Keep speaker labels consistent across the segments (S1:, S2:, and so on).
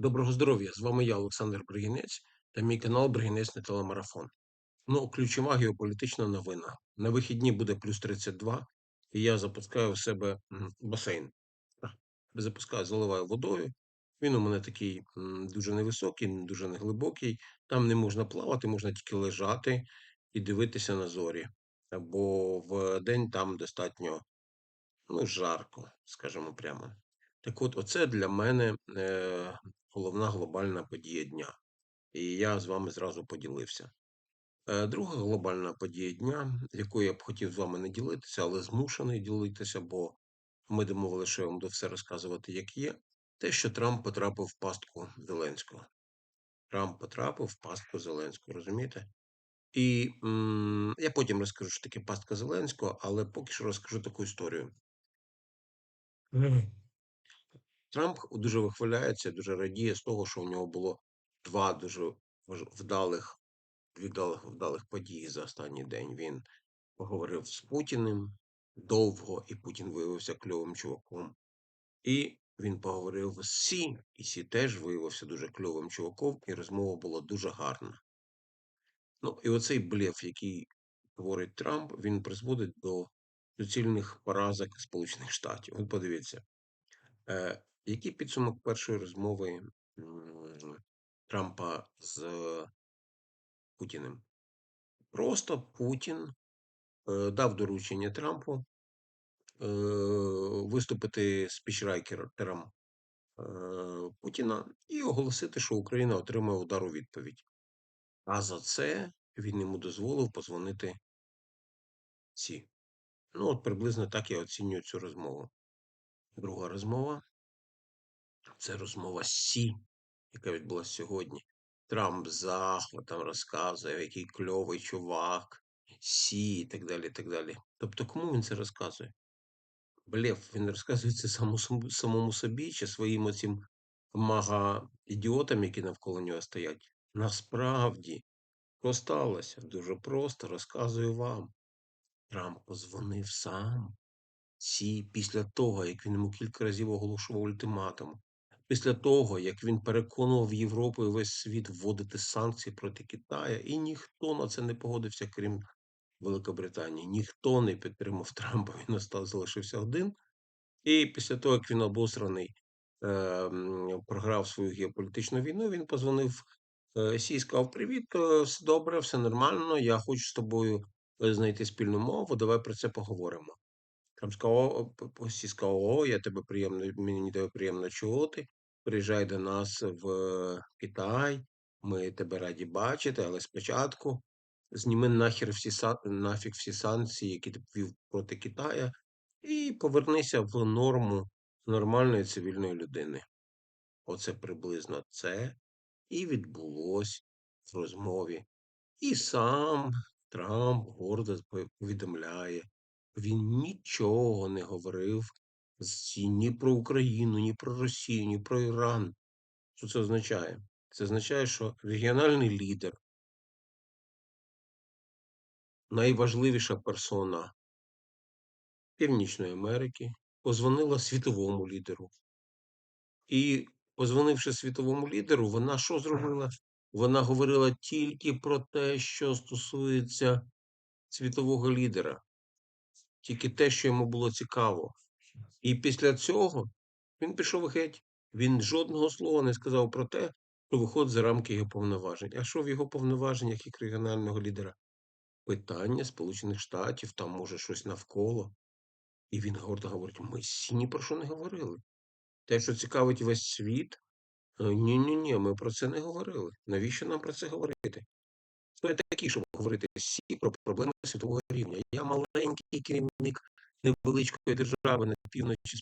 S1: Доброго здоров'я! З вами я, Олександр Бригінець, та мій канал Бригінець на телемарафон. Ну, ключова геополітична новина. На вихідні буде плюс 32, і я запускаю в себе басейн. Запускаю, заливаю водою. Він у мене такий дуже невисокий, дуже неглибокий. Там не можна плавати, можна тільки лежати і дивитися на зорі. Бо в день там достатньо ну, жарко, скажімо прямо. Так от, оце для мене е, головна глобальна подія дня. І я з вами зразу поділився. Е, друга глобальна подія дня, якою я б хотів з вами не ділитися, але змушений ділитися, бо ми домовили, що я вам буду все розказувати, як є. Те, що Трамп потрапив в пастку Зеленського. Трамп потрапив в пастку Зеленського, розумієте? І м, я потім розкажу, що таке пастка Зеленського, але поки що розкажу таку історію. Трамп дуже вихваляється, дуже радіє з того, що у нього було два дуже вдалих, вдалих, вдалих події за останній день. Він поговорив з Путіним довго, і Путін виявився кльовим чуваком. І він поговорив з Сі, і Сі теж виявився дуже кльовим чуваком, і розмова була дуже гарна. Ну, і оцей блеф, який говорить Трамп, він призводить до суцільних поразок Сполучених Штатів. От подивіться. Який підсумок першої розмови Трампа з Путіним? Просто Путін е, дав доручення Трампу е, виступити спічрайкером е, Путіна і оголосити, що Україна отримає удар у відповідь. А за це він йому дозволив позвонити ці. Ну, от приблизно так я оцінюю цю розмову. Друга розмова це розмова Сі, яка відбулася сьогодні. Трамп захватом розказує, який кльовий чувак, Сі і так далі. так далі. Тобто, кому він це розказує? Блєв, він розказує це самому, самому собі чи своїм оцім мага-ідіотам, які навколо нього стоять. Насправді, що? Дуже просто розказую вам. Трамп позвонив сам. Сі після того, як він йому кілька разів оголошував ультиматум, після того, як він переконував Європу і весь світ вводити санкції проти Китаю, і ніхто на це не погодився, крім Великобританії. Ніхто не підтримав Трампа, він остав, залишився один. І після того, як він обосраний е, програв свою геополітичну війну, він позвонив е, Сі і сказав: Привіт, е, все добре, все нормально. Я хочу з тобою е, знайти спільну мову. Давай про це поговоримо. Там сказав, Сі сказав, о, я тебе приємно, мені тебе приємно чути. Приїжджай до нас в Китай. Ми тебе раді бачити, але спочатку зніми нахер всі нафіг всі санкції, які ти ввів проти Китаю, і повернися в норму нормальної цивільної людини. Оце приблизно це і відбулось в розмові. І сам Трамп гордо повідомляє, він нічого не говорив ні про Україну, ні про Росію, ні про Іран. Що це означає? Це означає, що регіональний лідер, найважливіша персона Північної Америки, позвонила світовому лідеру. І, позвонивши світовому лідеру, вона що зробила? Вона говорила тільки про те, що стосується світового лідера, тільки те, що йому було цікаво. І після цього він пішов геть. Він жодного слова не сказав про те, що виходить за рамки його повноважень. А що в його повноваженнях як регіонального лідера? Питання Сполучених Штатів, там може щось навколо. І він гордо говорить: ми всі ні про що не говорили. Те, що цікавить весь світ, ні, ні, ні, ми про це не говорили. Навіщо нам про це говорити? Хто я щоб говорити всі про проблеми світового рівня? Я маленький керівник невеличкої держави на півночі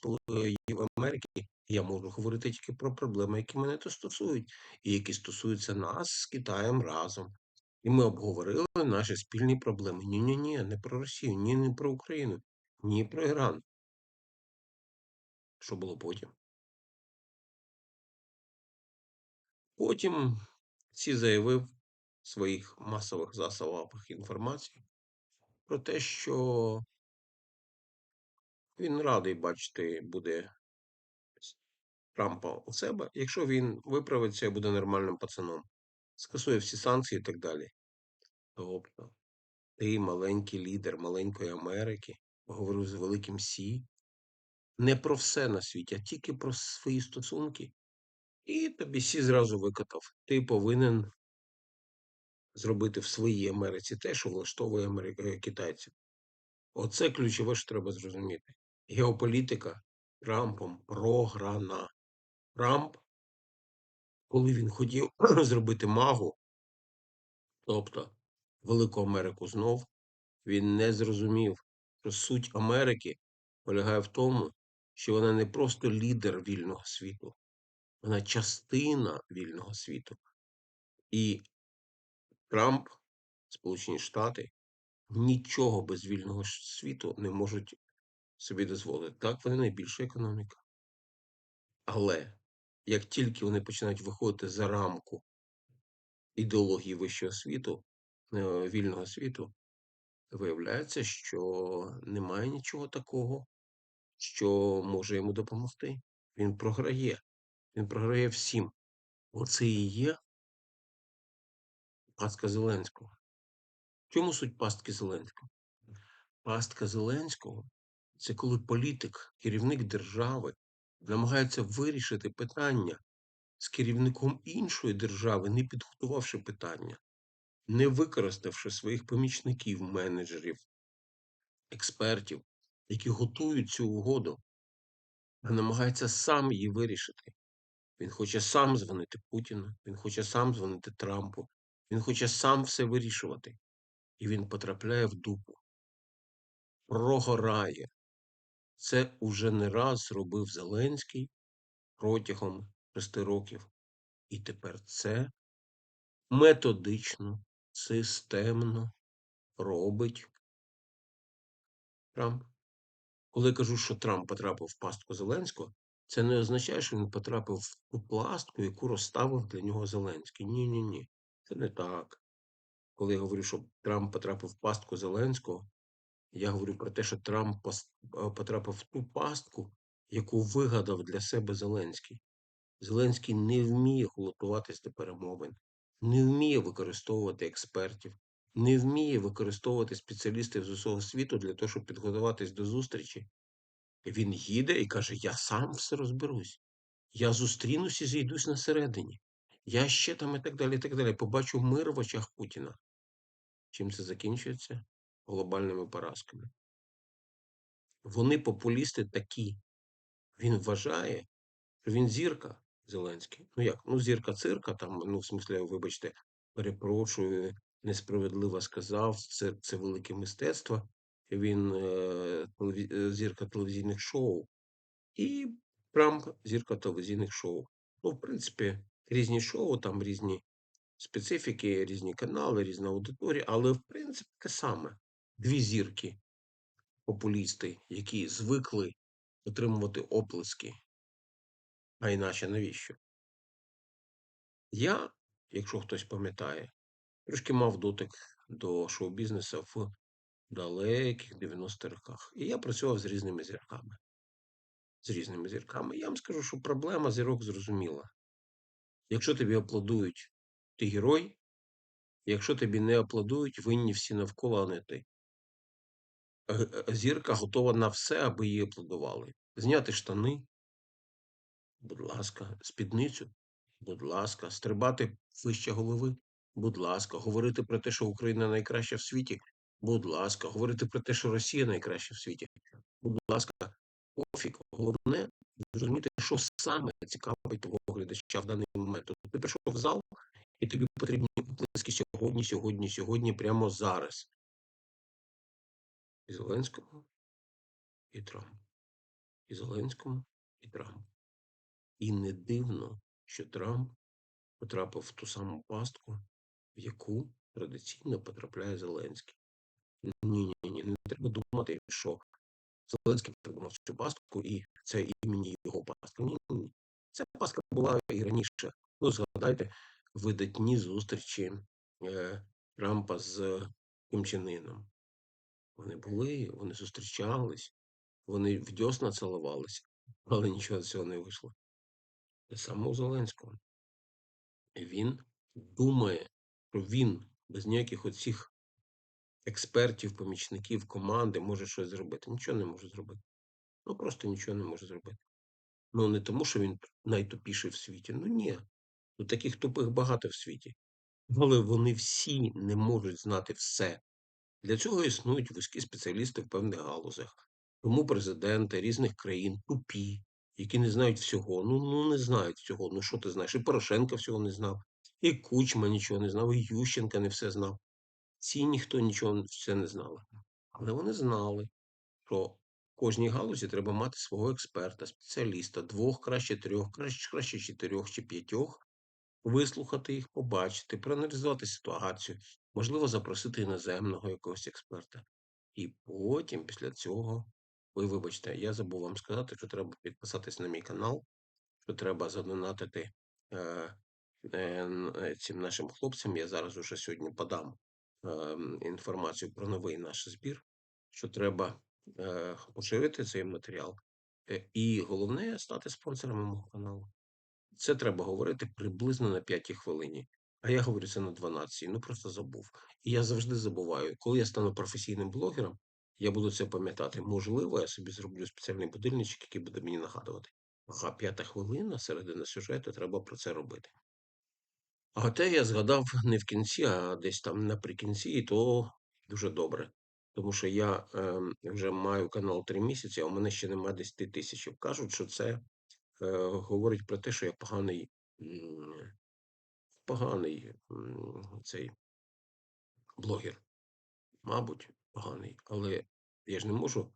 S1: Америки. Я можу говорити тільки про проблеми, які мене то стосують, і які стосуються нас з Китаєм разом. І ми обговорили наші спільні проблеми. Ні, ні, ні, не про Росію, ні, не про Україну, ні про Іран. Що було потім? Потім Сі заявив в своїх масових засобах інформації про те, що він радий бачити буде Трампа у себе, якщо він виправиться і буде нормальним пацаном, скасує всі санкції і так далі. Тобто, ти маленький лідер маленької Америки, говорив з великим Сі, не про все на світі, а тільки про свої стосунки. І тобі Сі зразу викатав. Ти повинен зробити в своїй Америці те, що влаштовує Америка... е, китайців. Оце ключове, що треба зрозуміти. Геополітика Трампом програна. Трамп, коли він хотів зробити магу, тобто Велику Америку знов, він не зрозумів, що суть Америки полягає в тому, що вона не просто лідер вільного світу, вона частина вільного світу. І Трамп, Сполучені Штати, нічого без вільного світу не можуть собі дозволити. Так, вони найбільша економіка. Але як тільки вони починають виходити за рамку ідеології вищого світу, е, вільного світу, виявляється, що немає нічого такого, що може йому допомогти. Він програє. Він програє всім. Оце і є пастка Зеленського. В чому суть пастки Зеленського? Пастка Зеленського це коли політик, керівник держави намагається вирішити питання з керівником іншої держави, не підготувавши питання, не використавши своїх помічників, менеджерів, експертів, які готують цю угоду, а намагається сам її вирішити. Він хоче сам дзвонити Путіну, він хоче сам дзвонити Трампу, він хоче сам все вирішувати. І він потрапляє в дупу, прогорає. Це уже не раз зробив Зеленський протягом шести років. І тепер це методично, системно робить Трамп. Коли я кажу, що Трамп потрапив в пастку Зеленського, це не означає, що він потрапив в ту пастку, яку розставив для нього Зеленський. Ні, ні, ні. Це не так. Коли я говорю, що Трамп потрапив в пастку Зеленського, я говорю про те, що Трамп е, потрапив в ту пастку, яку вигадав для себе Зеленський. Зеленський не вміє готуватись до перемовин, не вміє використовувати експертів, не вміє використовувати спеціалістів з усього світу для того, щоб підготуватись до зустрічі. Він їде і каже: Я сам все розберусь. Я зустрінусь і зійдусь на середині. Я ще там і так далі, і так далі. Побачу мир в очах Путіна. Чим це закінчується? Глобальними поразками. Вони популісти такі. Він вважає, що він зірка Зеленський. Ну як? Ну, зірка цирка, там, ну, в смислі, вибачте, перепрошую, несправедливо сказав, це, це велике мистецтво. Він е, е, зірка телевізійних шоу. І Трамп зірка телевізійних шоу. Ну, в принципі, різні шоу, там різні специфіки, різні канали, різна аудиторія, але в принципі те саме. Дві зірки, популісти, які звикли отримувати оплески. А іначе навіщо? Я, якщо хтось пам'ятає, трошки мав дотик до шоу-бізнесу в далеких 90-х роках. І я працював з різними зірками. З різними зірками. Я вам скажу, що проблема зірок зрозуміла. Якщо тобі аплодують, ти герой. Якщо тобі не аплодують, винні всі навколо, а не ти. Е, е, Зірка готова на все, аби їй аплодували. Зняти штани, будь ласка, спідницю, будь ласка, стрибати вище голови, будь ласка, говорити про те, що Україна найкраща в світі, будь ласка, говорити про те, що Росія найкраща в світі, будь ласка, пофіг. Головне зрозуміти, що саме цікавить того глядача в даний момент. Ти прийшов в зал, і тобі потрібні оплески сьогодні, сьогодні, сьогодні, прямо зараз. І Зеленському, і Трампу. І Зеленському, і Трампу. І не дивно, що Трамп потрапив в ту саму пастку, в яку традиційно потрапляє Зеленський. Ні, ні, ні, не треба думати, що Зеленський придумав цю пастку, і це імені його пастка. Ні, ні. Ця пастка була і раніше. Ну, згадайте видатні зустрічі е, Трампа з Кім Чен Іном. Вони були, вони зустрічались, вони в дьосна цілувалися, але нічого з цього не вийшло. Те саме у Зеленського. Він думає, що він без ніяких оцих експертів, помічників, команди може щось зробити. Нічого не може зробити. Ну просто нічого не може зробити. Ну не тому, що він найтупіший в світі. Ну ні. Ну таких тупих багато в світі. Але вони всі не можуть знати все. Для цього існують вузькі спеціалісти в певних галузях. Тому президенти різних країн тупі, які не знають всього. Ну, ну не знають всього. Ну що ти знаєш? І Порошенко всього не знав, і Кучма нічого не знав, і Ющенка не все знав. Ці ніхто нічого все не знали. Але вони знали, що в кожній галузі треба мати свого експерта, спеціаліста, двох, краще трьох, краще, краще чотирьох чи п'ятьох, вислухати їх, побачити, проаналізувати ситуацію, можливо, запросити іноземного якогось експерта. І потім, після цього, ви вибачте, я забув вам сказати, що треба підписатись на мій канал, що треба задонатити е, е, е, цим нашим хлопцям. Я зараз уже сьогодні подам е, інформацію про новий наш збір, що треба е, поширити цей матеріал. Е, і головне стати спонсором мого каналу. Це треба говорити приблизно на п'ятій хвилині. А я говорю це на 12, ну просто забув. І я завжди забуваю, коли я стану професійним блогером, я буду це пам'ятати. Можливо, я собі зроблю спеціальний будильничок, який буде мені нагадувати. Ага, п'ята хвилина, середина сюжету, треба про це робити. А те я згадав не в кінці, а десь там наприкінці, і то дуже добре. Тому що я е, вже маю канал три місяці, а у мене ще немає 10 тисяч. Кажуть, що це е, говорить про те, що я поганий, поганий цей блогер. Мабуть, поганий. Але я ж не можу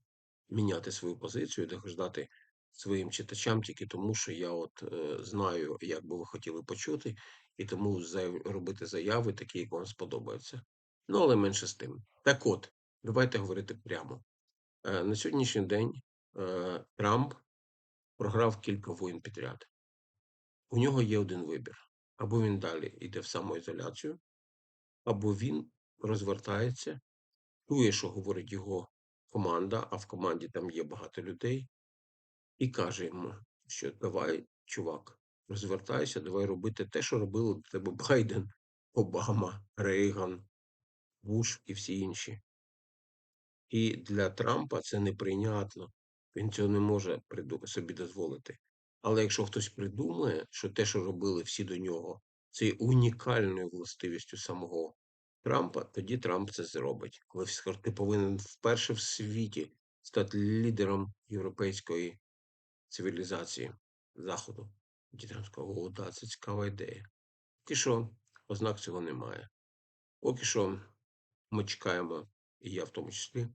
S1: міняти свою позицію, догождати своїм читачам тільки тому, що я от е, знаю, як би ви хотіли почути, і тому робити заяви такі, як вам сподобаються. Ну, але менше з тим. Так от, давайте говорити прямо. Е, на сьогоднішній день е, Трамп програв кілька воїн підряд. У нього є один вибір: або він далі йде в самоізоляцію, або він розвертається, чує, що говорить його команда, а в команді там є багато людей, і каже йому, що давай, чувак, розвертайся, давай робити те, що робили до тебе Байден, Обама, Рейган, Буш і всі інші. І для Трампа це неприйнятно. Він цього не може собі дозволити. Але якщо хтось придумає, що те, що робили всі до нього, це є унікальною властивістю самого Трампа, тоді Трамп це зробить. Коли ти повинен вперше в світі стати лідером європейської цивілізації Заходу. Тоді Трамп сказав, о, да, це цікава ідея. Поки що ознак цього немає. Поки що ми чекаємо, і я в тому числі,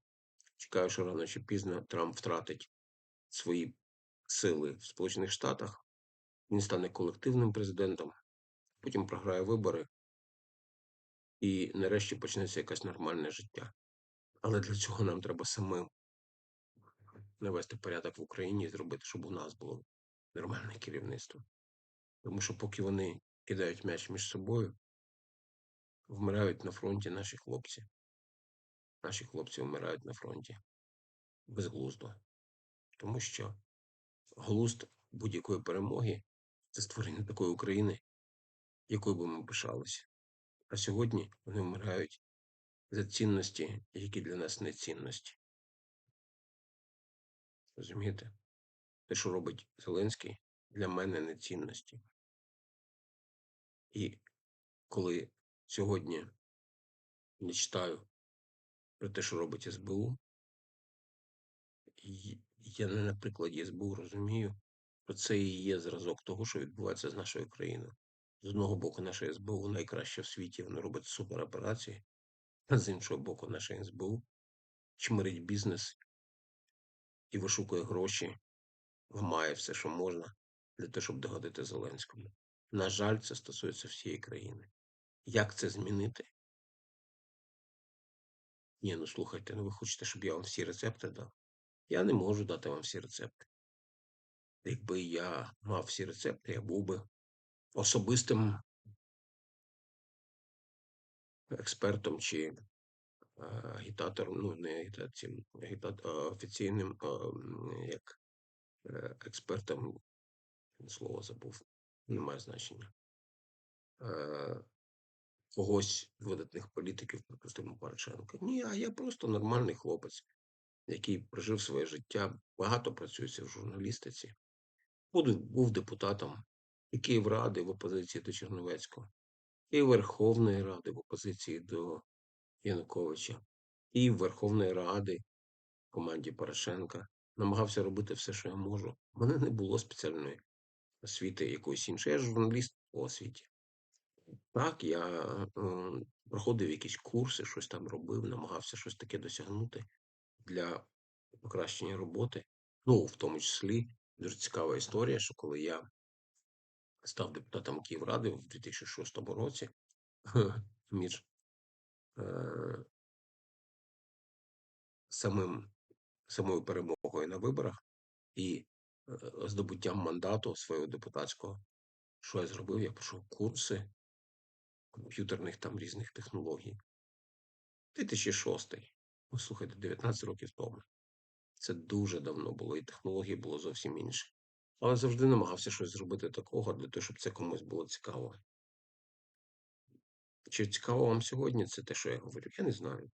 S1: чекаю, що рано чи пізно Трамп втратить свої сили в Сполучених Штатах. Він стане колективним президентом, потім програє вибори, і нарешті почнеться якесь нормальне життя. Але для цього нам треба самим навести порядок в Україні і зробити, щоб у нас було нормальне керівництво. Тому що поки вони кидають м'яч між собою, вмирають на фронті наші хлопці. Наші хлопці вмирають на фронті безглуздо. Тому що глузд будь-якої перемоги це створення такої України, якою би ми пишалися. А сьогодні вони вмирають за цінності, які для нас не цінності. Розумієте? Те, що робить Зеленський, для мене не цінності. І коли сьогодні я читаю про те, що робить СБУ, я не на прикладі СБУ розумію, що це і є зразок того, що відбувається з нашою країною. З одного боку, наша СБУ найкраще в світі, вона робить супероперації, а з іншого боку, наша СБУ чмирить бізнес і вишукує гроші, ламає все, що можна, для того, щоб догодити Зеленському. На жаль, це стосується всієї країни. Як це змінити? Ні, ну слухайте, ну ви хочете, щоб я вам всі рецепти дав? Я не можу дати вам всі рецепти. Якби я мав всі рецепти, я був би особистим експертом чи агітатором, ну не агітацією, агітат, а офіційним м, як експертом слово забув, не має значення. Когось видатних політиків, припустимо, Порошенка. Ні, а я просто нормальний хлопець, який прожив своє життя, багато працюється в журналістиці. Був депутатом і Київради в опозиції до Черновецького, і Верховної Ради в опозиції до Януковича, і Верховної Ради в команді Порошенка. Намагався робити все, що я можу. У мене не було спеціальної освіти якоїсь іншої. Я журналіст по освіті. Так, я е, проходив якісь курси, щось там робив, намагався щось таке досягнути для покращення роботи. Ну, в тому числі, дуже цікава історія, що коли я став депутатом Київради в 2006 році, між е, самим, самою перемогою на виборах і е, здобуттям мандату свого депутатського, що я зробив? Я пішов курси комп'ютерних там різних технологій. 2006. Ну, слухайте, 19 років тому. Це дуже давно було, і технології було зовсім інші. Але завжди намагався щось зробити такого для того, щоб це комусь було цікаво. Чи цікаво вам сьогодні це те, що я говорю? Я не знаю.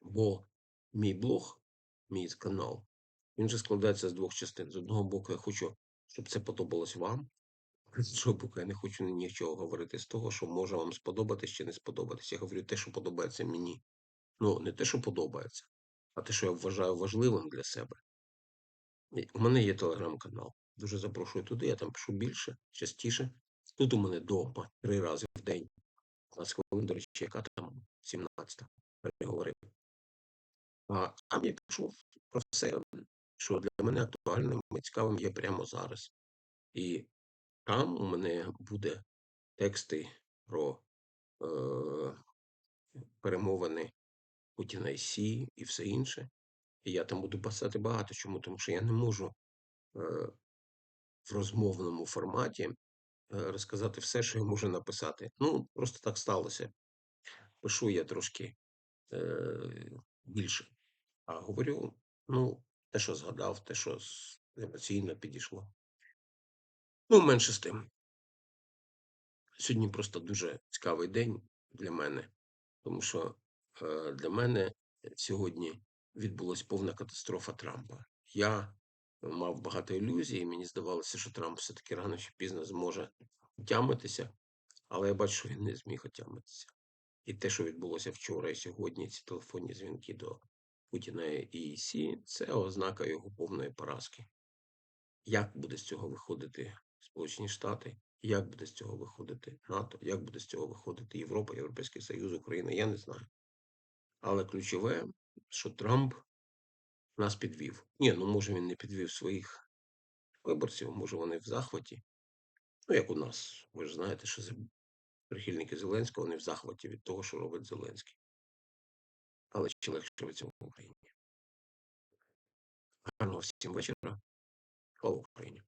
S1: Бо мій блог, мій канал, він же складається з двох частин. З одного боку, я хочу, щоб це подобалось вам. З іншого боку, я не хочу нічого говорити з того, що може вам сподобатись чи не сподобатись. Я говорю те, що подобається мені. Ну, не те, що подобається, а те, що я вважаю важливим для себе. У мене є телеграм-канал. Дуже запрошую туди, я там пишу більше, частіше. Тут у мене дома три рази в день. 15 хвилин, до речі, яка там 17-та переговорив. А там я пишу про все, що для мене актуальним і цікавим є прямо зараз. І там у мене буде тексти про е, перемовини І Сі і все інше. І я там буду писати багато чому, тому що я не можу е, в розмовному форматі е, розказати все, що я можу написати. Ну, просто так сталося. Пишу я трошки е, більше. А говорю, ну, те, що згадав, те, що емоційно підійшло. Ну, менше з тим. Сьогодні просто дуже цікавий день для мене, тому що для мене сьогодні відбулася повна катастрофа Трампа. Я мав багато ілюзій, і мені здавалося, що Трамп все-таки рано чи пізно зможе отямитися, але я бачу, що він не зміг отямитися. І те, що відбулося вчора і сьогодні, ці телефонні дзвінки до Путіна і Сі, це ознака його повної поразки. Як буде з цього виходити Сполучені Штати? Як буде з цього виходити НАТО? Як буде з цього виходити Європа, Європейський Союз, Україна? Я не знаю. Але ключове, що Трамп нас підвів. Ні, ну може він не підвів своїх виборців, може вони в захваті. Ну, як у нас. Ви ж знаєте, що прихильники Зеленського вони в захваті від того, що робить Зеленський. Але чи легше живеться в Україні? Гарного всім вечора. Слава Україні!